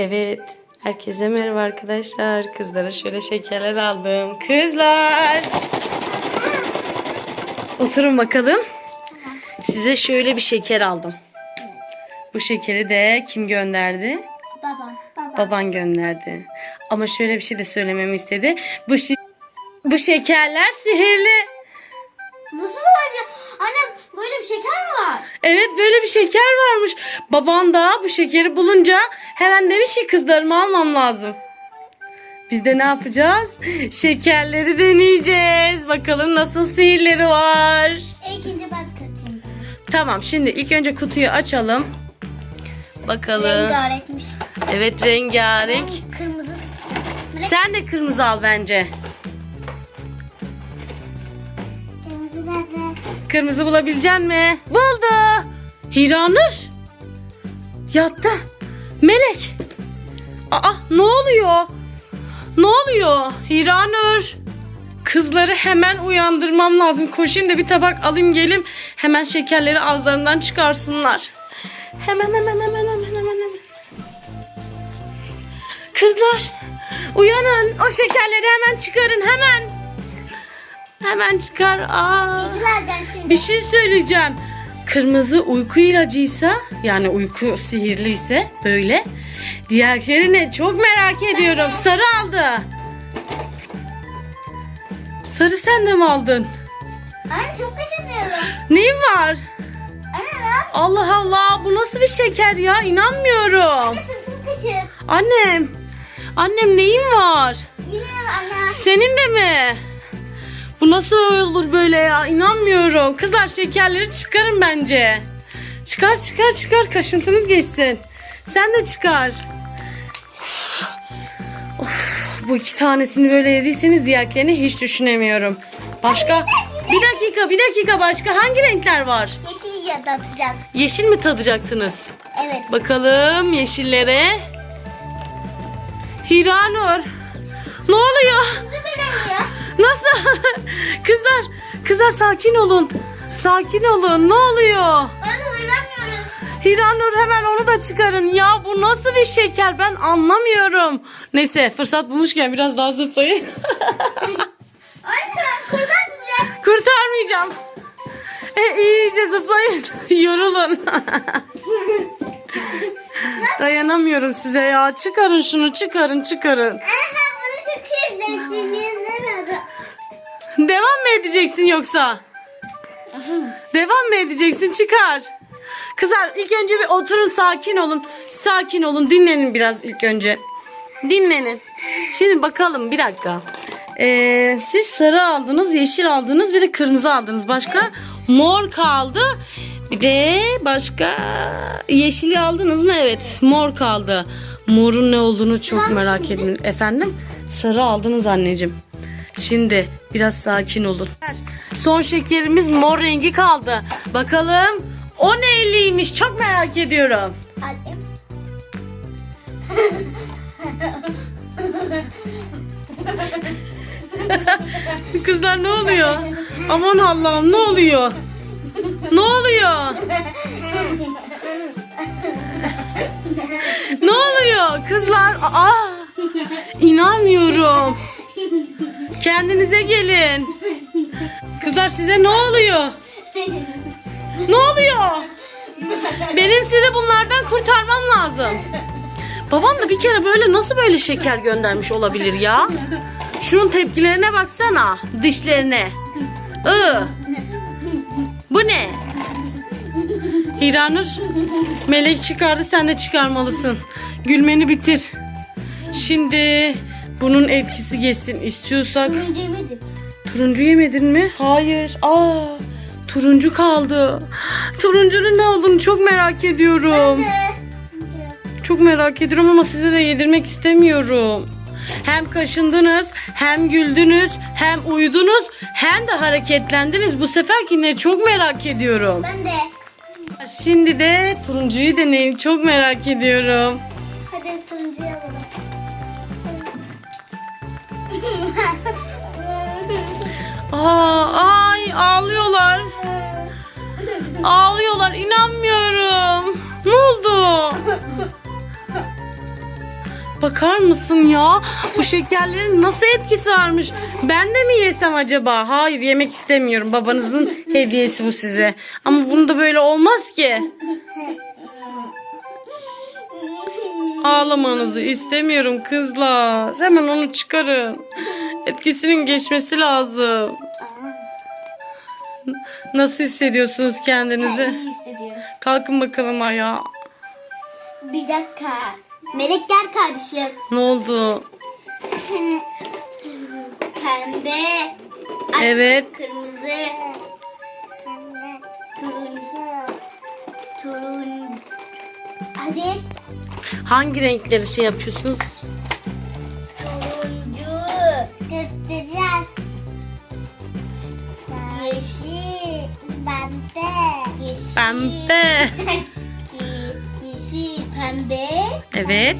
Evet. Herkese merhaba arkadaşlar. Kızlara şöyle şekerler aldım. Kızlar. Oturun bakalım. Size şöyle bir şeker aldım. Bu şekeri de kim gönderdi? Babam. Babam. Baban gönderdi. Ama şöyle bir şey de söylememi istedi. Bu şi- bu şekerler sihirli. Nasıl olabilir? Annem böyle bir şeker mi var? Evet böyle bir şeker varmış. Baban da bu şekeri bulunca hemen demiş ki kızlarımı almam lazım. Biz de ne yapacağız? Şekerleri deneyeceğiz. Bakalım nasıl sihirleri var. İkinci bak katayım. Tamam şimdi ilk önce kutuyu açalım. Bakalım. Rengarenkmiş. Evet rengarenk. Kırmızı. Sen de kırmızı al bence. Kırmızı nerede? Kırmızı bulabilecek mi? Buldu. Hiranur. Yattı. Melek. Aa ne oluyor? Ne oluyor? Hiranur. Kızları hemen uyandırmam lazım. Koşayım da bir tabak alayım gelim. Hemen şekerleri ağızlarından çıkarsınlar. Hemen hemen hemen hemen hemen hemen. Kızlar uyanın. O şekerleri hemen çıkarın hemen. Hemen çıkar. Aa. Bir şey söyleyeceğim. Kırmızı uyku ilacıysa yani uyku sihirliyse böyle. Diğerleri ne? Çok merak ediyorum. Sarı aldı. Sarı sen de mi aldın? Anne çok kaşınıyorum. Neyin var? Anne ne? Allah Allah bu nasıl bir şeker ya? İnanmıyorum. Anne sırtım kaşı. Annem. Annem neyin var? Bilmiyorum anne. Senin de mi? Bu nasıl olur böyle ya? İnanmıyorum. Kızlar şekerleri çıkarın bence. Çıkar çıkar çıkar kaşıntınız geçsin. Sen de çıkar. Of, bu iki tanesini böyle yediyseniz diğerlerini hiç düşünemiyorum. Başka? Bir dakika bir dakika başka hangi renkler var? Yeşil ya da atacağız. Yeşil mi tadacaksınız? Evet. Bakalım yeşillere. Hiranur. Ne oluyor? Da rengi. Nasıl? kızlar, kızlar sakin olun. Sakin olun. Ne oluyor? Anne uyuramıyoruz. Hiranur hemen onu da çıkarın. Ya bu nasıl bir şeker? Ben anlamıyorum. Neyse fırsat bulmuşken biraz daha zıplayın. Anne kurtar bizi. Kurtarmayacağım. E, iyice zıplayın. Yorulun. Dayanamıyorum size ya. Çıkarın şunu çıkarın çıkarın. Devam mı edeceksin yoksa? Devam mı edeceksin? Çıkar. Kızlar ilk önce bir oturun sakin olun. Sakin olun dinlenin biraz ilk önce. Dinlenin. Şimdi bakalım bir dakika. Ee, siz sarı aldınız, yeşil aldınız bir de kırmızı aldınız. Başka mor kaldı. Bir de başka yeşili aldınız mı? Evet mor kaldı. Morun ne olduğunu çok merak ediyorum. Efendim? Sarı aldınız anneciğim. Şimdi biraz sakin olun. Son şekerimiz mor rengi kaldı. Bakalım o neyliymiş çok merak ediyorum. Kızlar ne oluyor? Aman Allah'ım ne oluyor? Ne oluyor? ne oluyor kızlar? Aa, inanmıyorum. Kendinize gelin. Kızlar size ne oluyor? Ne oluyor? Benim sizi bunlardan kurtarmam lazım. Babam da bir kere böyle nasıl böyle şeker göndermiş olabilir ya? Şunun tepkilerine baksana. Dişlerine. Iı. Bu ne? Hiranur. Melek çıkardı sen de çıkarmalısın. Gülmeni bitir. Şimdi bunun etkisi geçsin istiyorsak. Turuncu yemedim. Turuncu yemedin mi? Hayır. Aa, turuncu kaldı. Turuncunun ne olduğunu çok merak ediyorum. Çok merak ediyorum ama size de yedirmek istemiyorum. Hem kaşındınız, hem güldünüz, hem uyudunuz, hem de hareketlendiniz. Bu seferkine çok merak ediyorum. Ben de. Şimdi de turuncuyu deneyin. Çok merak ediyorum. Hadi turuncuyu alalım. Aa, ay ağlıyorlar. Ağlıyorlar. İnanmıyorum. Ne oldu? Bakar mısın ya? Bu şekerlerin nasıl etkisi varmış? Ben de mi yesem acaba? Hayır yemek istemiyorum. Babanızın hediyesi bu size. Ama bunu da böyle olmaz ki. Ağlamanızı istemiyorum kızlar. Hemen onu çıkarın. Etkisinin geçmesi lazım. Nasıl hissediyorsunuz kendinizi? İyi hissediyoruz. Kalkın bakalım ayağa. Bir dakika. Melek gel kardeşim. Ne oldu? Pembe. Ay, Evet. Hangi renkleri şey yapıyorsunuz? Turuncu. Göstereceğiz. Yeşil. Pembe. Yeşil. Pembe. Yeşil. Pembe. Evet.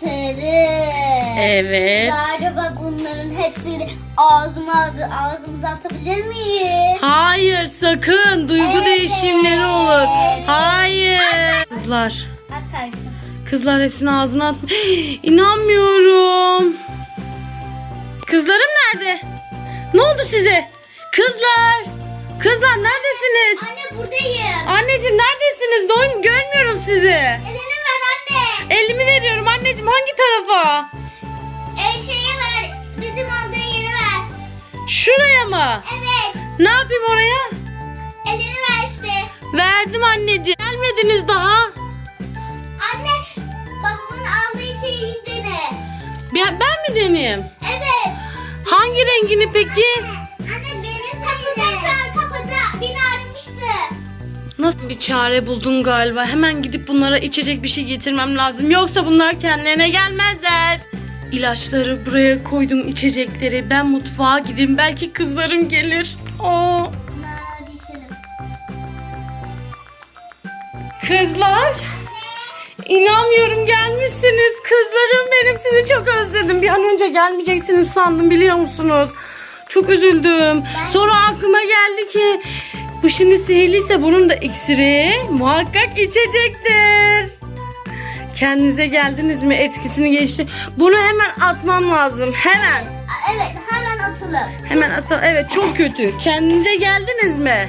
Sarı. Evet. Galiba bunların hepsini ağzıma ağzımıza atabilir miyiz? Hayır sakın. Duygu Evet. değişimleri olur. Hayır. Kızlar. At kardeşim. Kızlar hepsini ağzına at. İnanmıyorum. Kızlarım nerede? Ne oldu size? Kızlar. Kızlar neredesiniz? Anne buradayım. Anneciğim neredesiniz? Doyum görmüyorum sizi. Elini ver anne. Elimi veriyorum anneciğim hangi tarafa? El şeye ver. Bizim olduğu yere ver. Şuraya mı? Evet. Ne yapayım oraya? Elini ver işte. Verdim anneciğim. Gelmediniz daha. Dene. Ben, ben mi deneyeyim? Evet. Hangi rengini peki? Anne benim kapıda şu an kapıda. Beni aramıştı. Nasıl bir çare buldun galiba? Hemen gidip bunlara içecek bir şey getirmem lazım. Yoksa bunlar kendilerine gelmezler. İlaçları buraya koydum içecekleri. Ben mutfağa gideyim. Belki kızlarım gelir. Aa, kızlar. İnanmıyorum gelmişsiniz. Kızlarım benim sizi çok özledim. Bir an önce gelmeyeceksiniz sandım biliyor musunuz? Çok üzüldüm. Sonra aklıma geldi ki bu şimdi sihirliyse bunun da iksiri muhakkak içecektir. Kendinize geldiniz mi? Etkisini geçti. Bunu hemen atmam lazım. Hemen. Evet hemen atalım. Hemen atalım. Evet çok kötü. Kendinize geldiniz mi?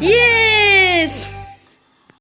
Yes.